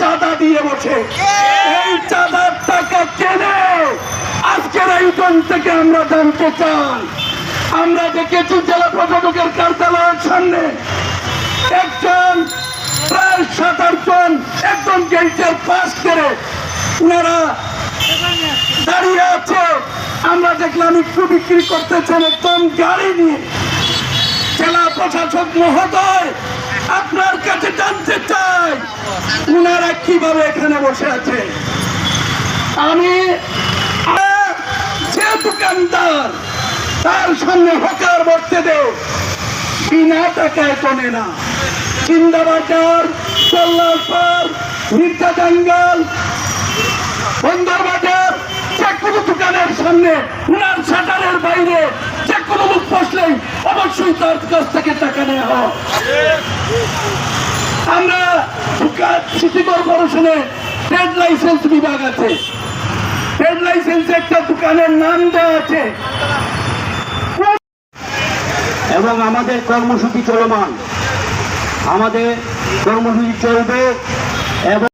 চাঁদা দিয়ে বসে। এই চাঁদার টাকা কেনে আজকের আয়োজন থেকে আমরা জানতে চাই। আমরা দেখেছি জেলা প্রশাসকের কার্যালয়ের সামনে একজন, প্রায় সাত আটজন একদম গেটের পাশ করে ওনারা দাঁড়িয়ে আছে। আমরা দেখলাম একটু বিক্রি করতেছেন একদম গাড়ি নিয়ে। জেলা প্রশাসক মহোদয় আপনার কাছে জানতে চাই উনারা কীভাবে এখানে বসে আছে? আমি যে দোকানদার, তার সামনে হকার বসতে দেও। বিনা টাকায় কমে না। চিন্দাবাজার চল্লারপার মির্জা জঙ্গল। বন্দর বাজার যে কোনো দোকানের সামনে, উনার শাটারের বাইরে যে কোনো লোক বসলেই অবশ্যই তার কাছ থেকে টাকা নেওয়া হয়। আমরা সিটি কর্পোরেশনে ট্রেড লাইসেন্স বিভাগ আছে। ট্রেড লাইসেন্সে একটা দোকানের নাম দেওয়া আছে। এবং আমাদের কর্মসূচি চলমান। আমাদের কর্মসূচি চলবে এবং